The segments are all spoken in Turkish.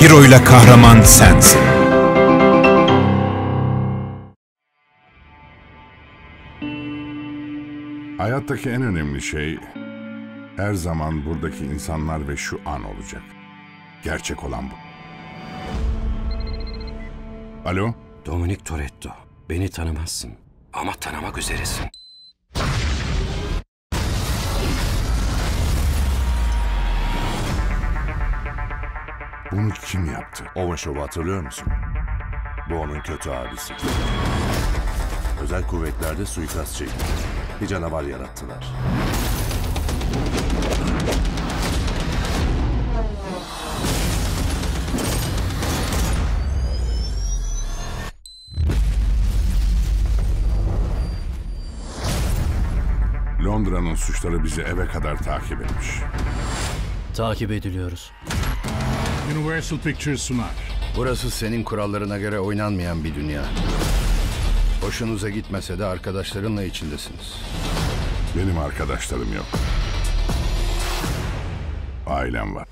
Hero'yla kahraman sensin. Hayattaki en önemli şey her zaman buradaki insanlar ve şu an olacak. Gerçek olan bu. Alo? Dominic Toretto. Beni tanımazsın. Ama tanımak üzeresin. Bunu kim yaptı? Ovashow'u hatırlıyor musun? Bu onun kötü abisi. Özel kuvvetlerde suikastçı. Bir canavar yarattılar. Londra'nın suçları bizi eve kadar takip etmiş. Takip ediliyoruz. Universal Pictures sunar. Burası senin kurallarına göre oynanmayan bir dünya. Hoşunuza gitmese de arkadaşlarınla içindesiniz. Benim arkadaşlarım yok. Ailem var.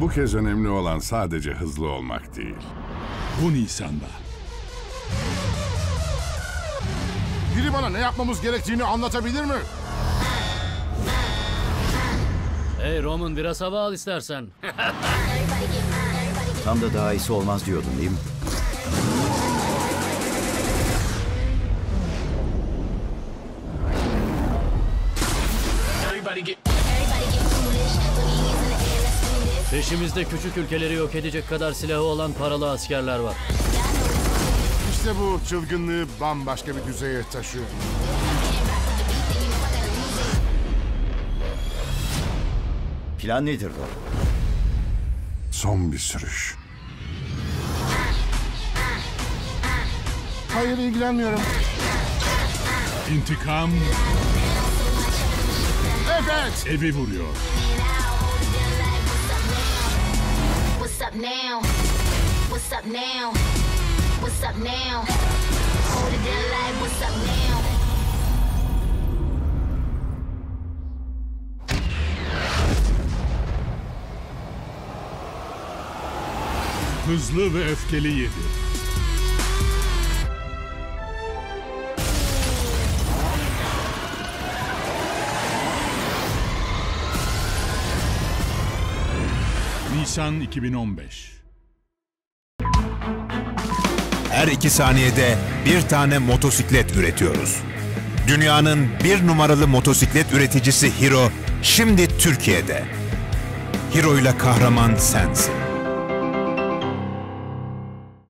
Bu kez önemli olan sadece hızlı olmak değil. Bu Nisan'da. Biri bana ne yapmamız gerektiğini anlatabilir mi? Hey Roman biraz hava al istersen. Tam da daha iyisi olmaz diyordun değil mi? Peşimizde küçük ülkeleri yok edecek kadar silahı olan paralı askerler var. İşte bu çılgınlığı bambaşka bir düzeye taşıyor. Plan nedir Rob? Son bir sürüş. Hayır ilgilenmiyorum. İntikam Evet! evi vuruyor. What's up now? What's up now? What's up now? Hold it down like what's up now? Hızlı ve öfkeli yedi. Nisan 2015. Her iki saniyede bir tane motosiklet üretiyoruz. Dünyanın bir numaralı motosiklet üreticisi Hero şimdi Türkiye'de. Hero'yla kahraman sensin.